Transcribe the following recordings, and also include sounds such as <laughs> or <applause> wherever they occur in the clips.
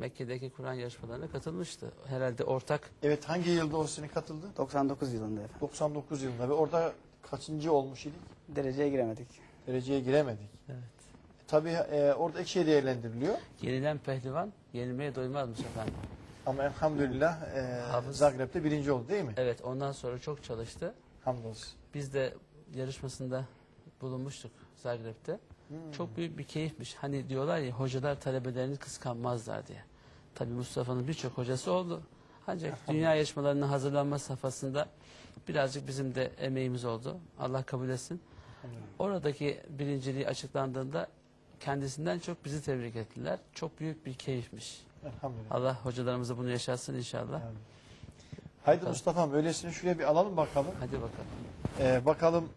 Mekke'deki Kur'an yarışmalarına katılmıştı. Herhalde ortak Evet hangi yılda o sene katıldı? 99 yılında efendim. 99 yılında ve orada kaçıncı olmuş idik? Dereceye giremedik. Dereceye giremedik. Evet. Tabii e, orada iki şey değerlendiriliyor. yenilen pehlivan yenilmeye doymazmış efendim. Ama elhamdülillah e, Hafız. Zagreb'de birinci oldu değil mi? Evet ondan sonra çok çalıştı. Hamdolsun. Biz de yarışmasında bulunmuştuk Zagreb'te. Hmm. Çok büyük bir keyifmiş. Hani diyorlar ya hocalar talebelerini kıskanmazlar diye. Tabii Mustafa'nın birçok hocası oldu. Ancak dünya yarışmalarına hazırlanma safhasında birazcık bizim de emeğimiz oldu. Allah kabul etsin. Oradaki birinciliği açıklandığında kendisinden çok bizi tebrik ettiler. Çok büyük bir keyifmiş. Elhamdülillah. Allah hocalarımıza bunu yaşatsın inşallah. Haydi Mustafa'm öylesini şuraya bir alalım bakalım. Hadi bakalım. Ee, bakalım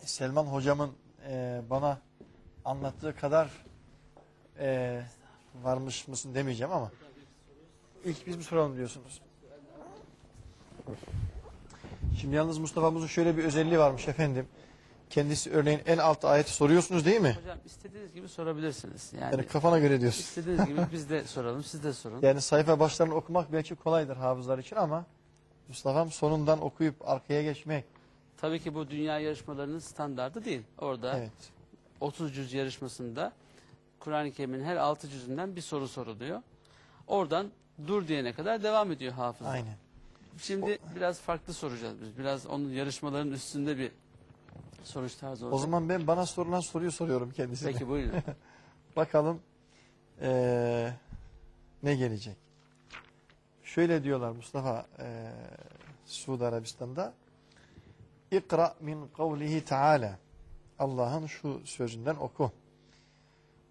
Selman hocamın e, bana anlattığı kadar e, varmış mısın demeyeceğim ama ilk biz bir soralım diyorsunuz. Şimdi yalnız Mustafa'mızın şöyle bir özelliği varmış efendim. Kendisi örneğin en alt ayeti soruyorsunuz değil mi? Hocam istediğiniz gibi sorabilirsiniz. Yani Yani kafana göre diyorsun. istediğiniz gibi <laughs> biz de soralım, siz de sorun. Yani sayfa başlarını okumak belki kolaydır hafızlar için ama Mustafa'm sonundan okuyup arkaya geçmek. Tabii ki bu dünya yarışmalarının standardı değil. Orada Evet. 30 cüz yarışmasında Kur'an-ı Kerim'in her 6 cüzünden bir soru soruluyor. Oradan dur diyene kadar devam ediyor hafız. Aynen. Şimdi biraz farklı soracağız biz. Biraz onun yarışmaların üstünde bir soruş tarzı olacak. O zaman ben bana sorulan soruyu soruyorum kendisine. Peki buyurun. <laughs> Bakalım eee, ne gelecek. Şöyle diyorlar Mustafa eee Suudi Arabistan'da. İkra min kavlihi Teala. Allah'ın şu sözünden oku.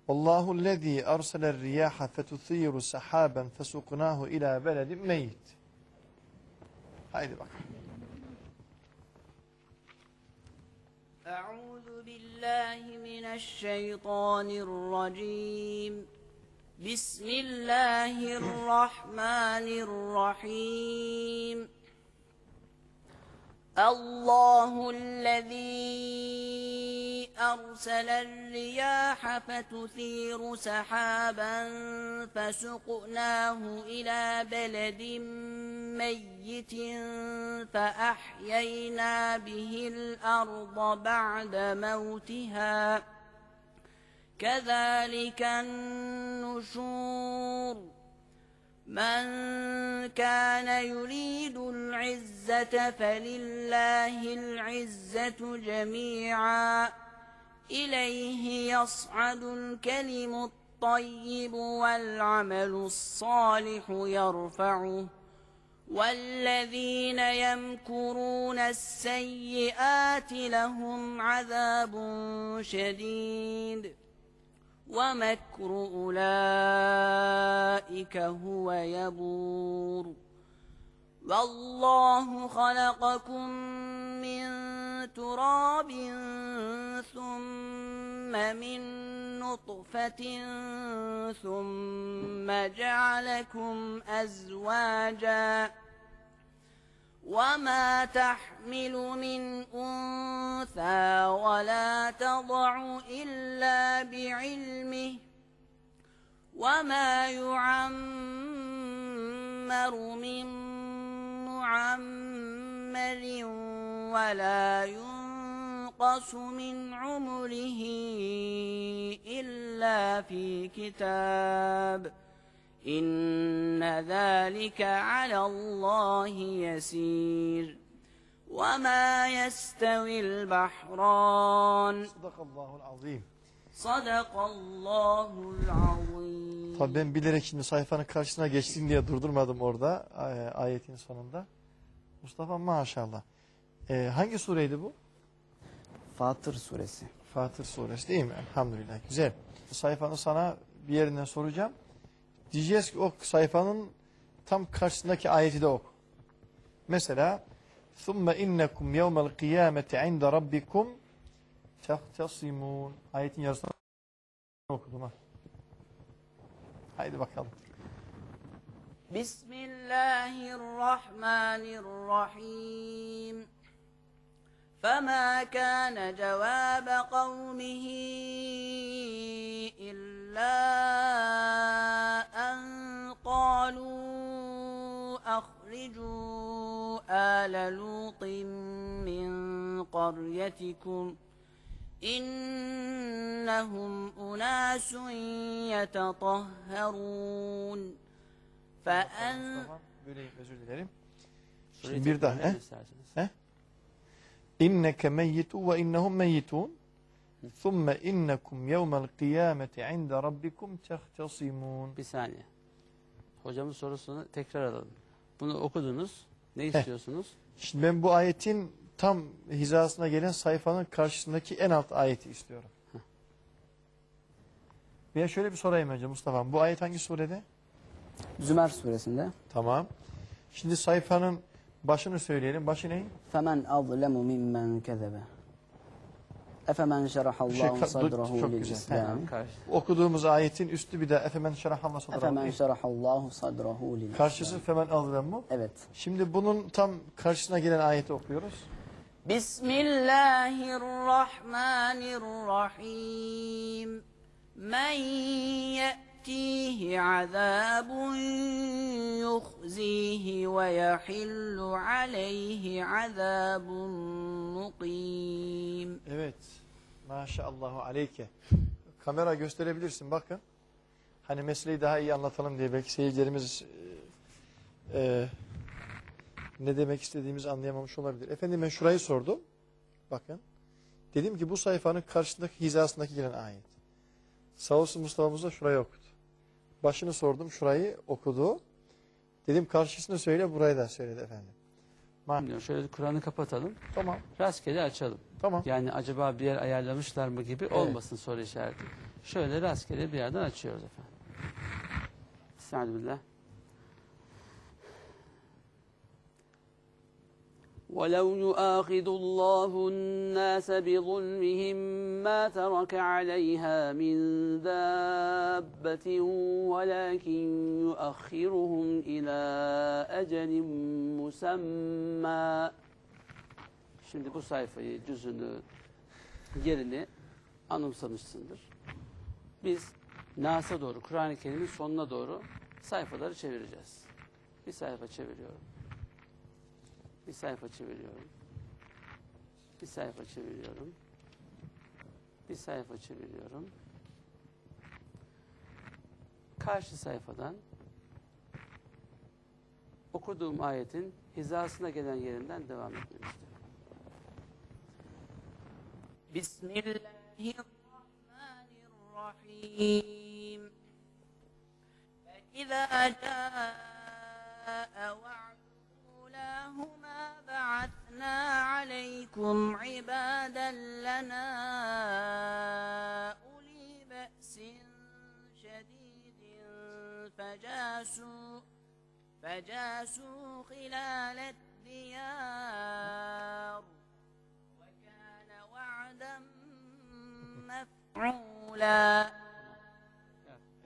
والله الذي أرسل الرياح فتثير سحابا فسقناه إلى بلد ميت. هذه بقى. أعوذ بالله من الشيطان الرجيم. بسم الله الرحمن الرحيم. الله الذي أرسل الرياح فتثير سحابا فسقناه إلى بلد ميت فأحيينا به الأرض بعد موتها. كذلك النشور. من كان يريد العزة فلله العزة جميعا. إليه يصعد الكلم الطيب والعمل الصالح يرفعه. والذين يمكرون السيئات لهم عذاب شديد. ومكر أولئك هو يبور. والله خلقكم من تراب ثم من نطفة ثم جعلكم أزواجا وما تحمل من أنثى ولا تضع إلا بعلمه وما يعمر من معمر ولا ينقص من عمره إلا في كتاب إن ذلك على الله يسير وما يستوي البحران Sadakallahul azim. صدق الله العظيم Tabii ben bilerek şimdi sayfanın karşısına geçsin diye durdurmadım orada ay- ayetin sonunda. Mustafa maşallah. Ee, hangi sureydi bu? Fatır suresi. Fatır suresi değil mi? Elhamdülillah. Güzel. Sayfanın sana bir yerinden soracağım. Diyeceğiz ki o sayfanın tam karşısındaki ayeti de oku. Mesela ثُمَّ اِنَّكُمْ يَوْمَ الْقِيَامَةِ عِنْدَ رَبِّكُمْ تَخْتَصِمُونَ Ayetin yarısını okudum ha. Haydi bakalım. بسم الله الرحمن الرحيم. فما كان جواب قومه إلا أن قالوا أخرجوا آل لوط من قريتكم إنهم أناس يتطهرون. Fe'en... Tamam, böyleyim özür dilerim. Şey Şimdi bir daha. He? He? İnneke meyyitu ve innehum meyyitun. Thumme innekum yevmel kıyameti inde rabbikum tehtasimun. Bir saniye. Hocamın sorusunu tekrar alalım. Bunu okudunuz. Ne istiyorsunuz? Şimdi ben bu ayetin tam hizasına gelen sayfanın karşısındaki en alt ayeti istiyorum. Veya şöyle bir sorayım önce Mustafa. Bu ayet hangi surede? Zümer suresinde. Tamam. Şimdi sayfanın başını söyleyelim. Başı ne? Femen azlemu mimmen kezebe. Efemen şerahallahu şey, sadrahu lil Okuduğumuz ayetin üstü bir de efemen şerahallahu sadrahu. Efemen şerahallahu sadrahu lil Karşısı femen azlemu. Evet. Şimdi bunun tam karşısına gelen ayeti okuyoruz. Bismillahirrahmanirrahim. Men ye'te يأتيه عذاب يخزيه ويحل عليه عذاب مقيم Evet. Maşallahu aleyke. Kamera gösterebilirsin bakın. Hani meseleyi daha iyi anlatalım diye belki seyircilerimiz e, e, ne demek istediğimizi anlayamamış olabilir. Efendim ben şurayı sordum. Bakın. Dedim ki bu sayfanın karşısındaki hizasındaki gelen ayet. Sağ olsun Mustafa'mız da şurayı okudu. Başını sordum şurayı okudu. Dedim karşısını söyle burayı da söyledi efendim. Bilmiyorum, Şöyle Kur'an'ı kapatalım. tamam Rastgele açalım. tamam. Yani acaba bir yer ayarlamışlar mı gibi olmasın soru işareti. Şöyle rastgele bir yerden açıyoruz efendim. Estağfirullah. ولو يؤاخذ الله الناس بظلمهم ما ترك عليها من دابة ولكن يؤخرهم إلى أجل مسمى Şimdi bu sayfayı, cüzünü, yerini anımsamışsındır. Biz Nas'a doğru, Kur'an-ı Kerim'in sonuna doğru sayfaları çevireceğiz. Bir sayfa çeviriyorum. Bir sayfa çeviriyorum. Bir sayfa çeviriyorum. Bir sayfa çeviriyorum. Karşı sayfadan okuduğum ayetin hizasına gelen yerinden devam etmeni istiyorum. بسم الله الرحمن الرحيم فإذا جاء عليكم عبادا لنا أولي بأس شديد فجاسوا فجاسوا خلال الديار وكان وعدا مفعولا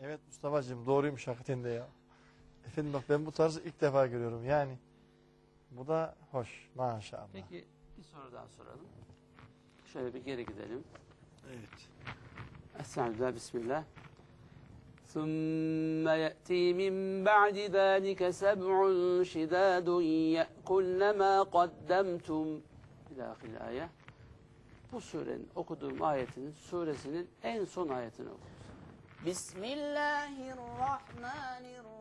Evet Mustafa'cığım doğruymuş hakikaten de ya. Efendim bak ben bu tarzı ilk defa görüyorum yani. Bu da hoş maşallah. Peki bir soru daha soralım. Şöyle bir geri gidelim. Evet. Estağfirullah, Bismillah. ثم يأتي من بعد ذلك سبع شداد يأكلن ما قدمتم إلى آخر الآية. Bu surenin okuduğum ayetin suresinin en son ayetini oku. بسم الله الرحمن الرحيم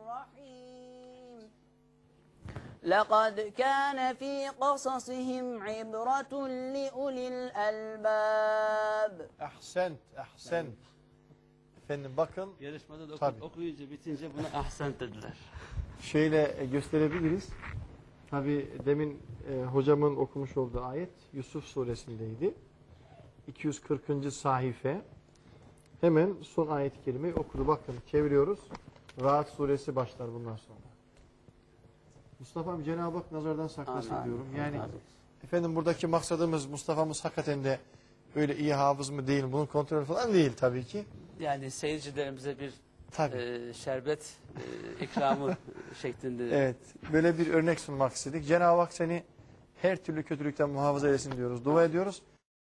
لقد كان في قصصهم عبرة لأولي الألباب Ahsent, ahsent. Efendim bakın Yarışmada da oku- Tabii. okuyunca bitince buna ahsen dediler. şöyle e, gösterebiliriz. Tabi demin e, hocamın okumuş olduğu ayet Yusuf suresindeydi. 240. sahife. Hemen son ayet-i kerimeyi okudu. Bakın çeviriyoruz. Rahat suresi başlar bundan sonra. Mustafa'm Cenab-ı Hak nazardan saklasın Amin. diyorum. Yani Amin. efendim buradaki maksadımız Mustafa'mız hakikaten de öyle iyi hafız mı değil bunun kontrolü falan değil tabii ki. Yani seyircilerimize bir Tabii. e, şerbet e, ikramı <laughs> şeklinde Evet. Böyle bir örnek sunmak istedik. Cenab-ı Hak seni her türlü kötülükten muhafaza etsin diyoruz. Dua ediyoruz.